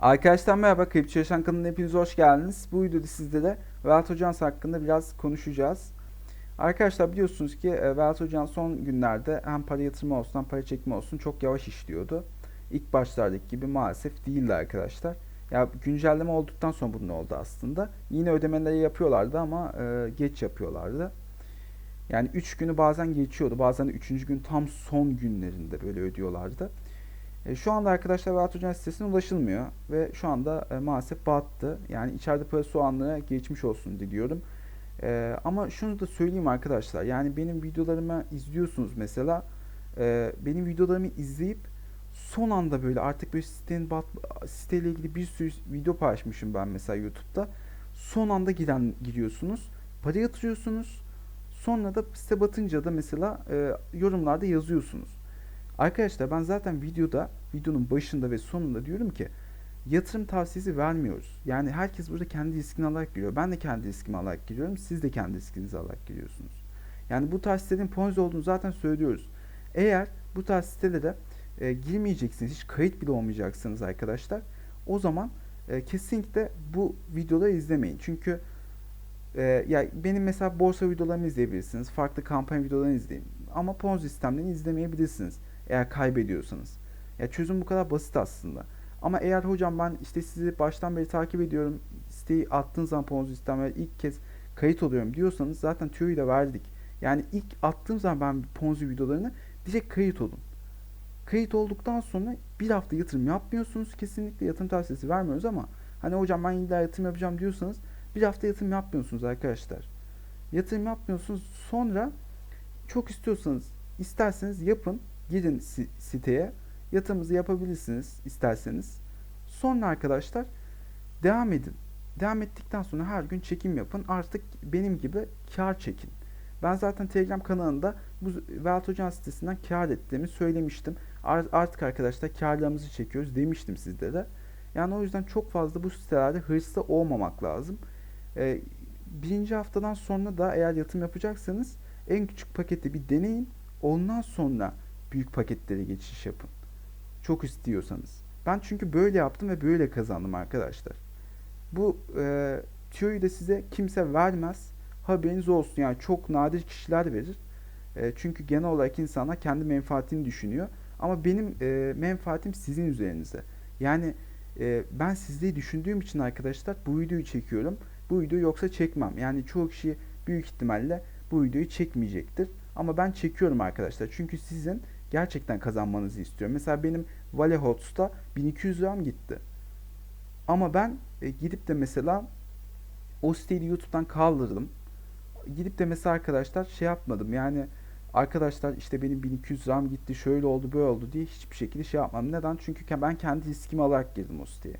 Arkadaşlar merhaba, Kripto Çalışan kanalına hepiniz hoş geldiniz. Bu videoda sizlere Velat Hocans hakkında biraz konuşacağız. Arkadaşlar biliyorsunuz ki e, Velat Hocans son günlerde hem para yatırma olsun hem para çekme olsun çok yavaş işliyordu. İlk başlardaki gibi maalesef değildi arkadaşlar. Ya güncelleme olduktan sonra bunun oldu aslında. Yine ödemeleri yapıyorlardı ama e, geç yapıyorlardı. Yani 3 günü bazen geçiyordu. Bazen 3. gün tam son günlerinde böyle ödüyorlardı. E, şu anda arkadaşlar Rahat Hoca'nın sitesine ulaşılmıyor ve şu anda e, maalesef battı. Yani içeride parası olanlara geçmiş olsun diliyorum. E, ama şunu da söyleyeyim arkadaşlar. Yani benim videolarımı izliyorsunuz mesela. E, benim videolarımı izleyip son anda böyle artık böyle sitenin bat, siteyle ilgili bir sürü video paylaşmışım ben mesela YouTube'da. Son anda giren giriyorsunuz. Para yatırıyorsunuz. Sonra da site batınca da mesela e, yorumlarda yazıyorsunuz. Arkadaşlar ben zaten videoda, videonun başında ve sonunda diyorum ki yatırım tavsiyesi vermiyoruz. Yani herkes burada kendi riskini alarak giriyor. Ben de kendi riskimi alarak giriyorum. Siz de kendi riskinizi alarak giriyorsunuz. Yani bu tarz sitelerin ponzi olduğunu zaten söylüyoruz. Eğer bu tarz sitelere e, girmeyeceksiniz, hiç kayıt bile olmayacaksınız arkadaşlar. O zaman e, kesinlikle bu videoları izlemeyin. Çünkü e, ya benim mesela borsa videolarımı izleyebilirsiniz. Farklı kampanya videolarını izleyin. Ama ponzi sistemlerini izlemeyebilirsiniz. Eğer kaybediyorsanız. Ya çözüm bu kadar basit aslında. Ama eğer hocam ben işte sizi baştan beri takip ediyorum. Siteyi attığınız zaman Ponzi sistemler ilk kez kayıt oluyorum diyorsanız zaten tüyoyu da verdik. Yani ilk attığım zaman ben Ponzi videolarını direkt kayıt olun. Kayıt olduktan sonra bir hafta yatırım yapmıyorsunuz. Kesinlikle yatırım tavsiyesi vermiyoruz ama hani hocam ben illa yatırım yapacağım diyorsanız bir hafta yatırım yapmıyorsunuz arkadaşlar. Yatırım yapmıyorsunuz. Sonra çok istiyorsanız isterseniz yapın. Girin siteye. Yatırımınızı yapabilirsiniz isterseniz. Sonra arkadaşlar devam edin. Devam ettikten sonra her gün çekim yapın. Artık benim gibi kar çekin. Ben zaten Telegram kanalında bu Velat Hocam sitesinden kar ettiğimi söylemiştim. Artık arkadaşlar karlarımızı çekiyoruz demiştim sizlere. Yani o yüzden çok fazla bu sitelerde hırslı olmamak lazım. Ee, birinci haftadan sonra da eğer yatırım yapacaksanız en küçük paketi bir deneyin. Ondan sonra büyük paketlere geçiş yapın. Çok istiyorsanız. Ben çünkü böyle yaptım ve böyle kazandım arkadaşlar. Bu e, tüyoyu da size kimse vermez. Haberiniz olsun. Yani çok nadir kişiler verir. E, çünkü genel olarak insanlar kendi menfaatini düşünüyor. Ama benim e, menfaatim sizin üzerinize. Yani e, ben sizleri düşündüğüm için arkadaşlar bu videoyu çekiyorum. Bu videoyu yoksa çekmem. Yani çoğu kişi büyük ihtimalle bu videoyu çekmeyecektir. Ama ben çekiyorum arkadaşlar. Çünkü sizin gerçekten kazanmanızı istiyorum. Mesela benim Valehots'ta 1200 liram gitti. Ama ben e, gidip de mesela o siteyi YouTube'dan kaldırdım. Gidip de mesela arkadaşlar şey yapmadım. Yani arkadaşlar işte benim 1200 liram gitti şöyle oldu böyle oldu diye hiçbir şekilde şey yapmadım. Neden? Çünkü ben kendi riskimi alarak girdim o siteye.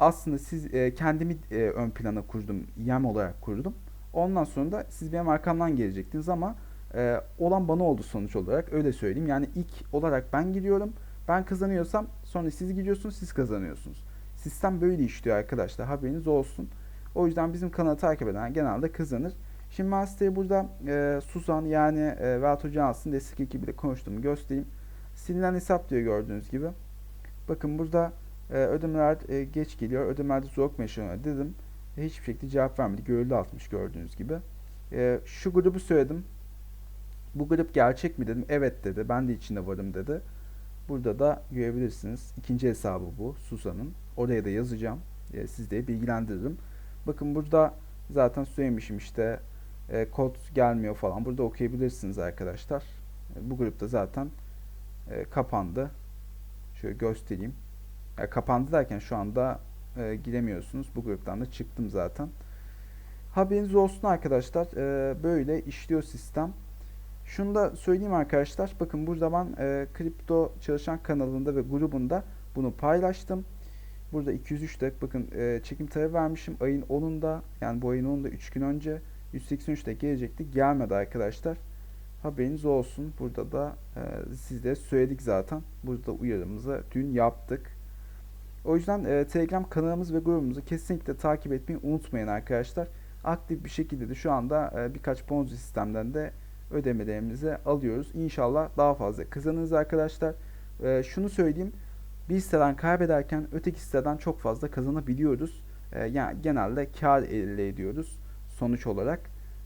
Aslında siz e, kendimi e, ön plana kurdum. Yem olarak kurdum. Ondan sonra da siz benim arkamdan gelecektiniz ama e, olan bana oldu sonuç olarak öyle söyleyeyim. Yani ilk olarak ben gidiyorum. Ben kazanıyorsam sonra siz gidiyorsunuz siz kazanıyorsunuz. Sistem böyle işliyor arkadaşlar haberiniz olsun. O yüzden bizim kanalı takip eden genelde kazanır. Şimdi ben size burada e, Suzan yani e, Vedat Johnson destek ekibiyle konuştuğumu göstereyim. Silinen hesap diyor gördüğünüz gibi. Bakın burada e, ödemeler e, geç geliyor. Ödemelerde zorluk yaşanıyor dedim. E, hiçbir şekilde cevap vermedi. Görüldü atmış gördüğünüz gibi. E, şu grubu söyledim. Bu grup gerçek mi dedim. Evet dedi. Ben de içinde varım dedi. Burada da görebilirsiniz. İkinci hesabı bu Susa'nın. Oraya da yazacağım. E, siz de bilgilendiririm. Bakın burada zaten söylemişim işte e, kod gelmiyor falan. Burada okuyabilirsiniz arkadaşlar. E, bu grupta zaten e, kapandı. Şöyle göstereyim. Ya, kapandı derken şu anda e, giremiyorsunuz. Bu gruptan da çıktım zaten. Haberiniz olsun arkadaşlar. E, böyle işliyor sistem. Şunu da söyleyeyim arkadaşlar. Bakın burada ben e, kripto çalışan kanalında ve grubunda bunu paylaştım. Burada 203 dakika bakın e, çekim tarihi vermişim. Ayın 10'unda yani bu ayın 10'unda 3 gün önce 183'te gelecekti. Gelmedi arkadaşlar. Haberiniz olsun. Burada da e, sizlere söyledik zaten. Burada uyarımızı dün yaptık. O yüzden e, Telegram kanalımız ve grubumuzu kesinlikle takip etmeyi unutmayın arkadaşlar. Aktif bir şekilde de şu anda e, birkaç Ponzi sistemden de ödemelerimizi alıyoruz. İnşallah daha fazla kazanırız arkadaşlar. E, şunu söyleyeyim. bir hisseden kaybederken öteki hisseden çok fazla kazanabiliyoruz. E, yani genelde kar elde ediyoruz sonuç olarak.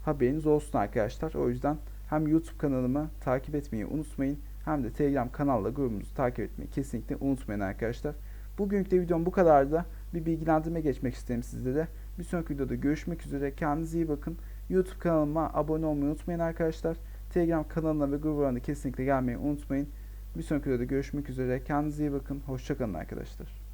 Haberiniz olsun arkadaşlar. O yüzden hem YouTube kanalımı takip etmeyi unutmayın hem de Telegram kanalla grubumuzu takip etmeyi kesinlikle unutmayın arkadaşlar. Bugünkü de videom bu kadardı. Bir bilgilendirme geçmek istedim sizlere. Bir sonraki videoda görüşmek üzere. Kendinize iyi bakın. YouTube kanalıma abone olmayı unutmayın arkadaşlar. Telegram kanalına ve grubuna kesinlikle gelmeyi unutmayın. Bir sonraki videoda görüşmek üzere. Kendinize iyi bakın. Hoşçakalın arkadaşlar.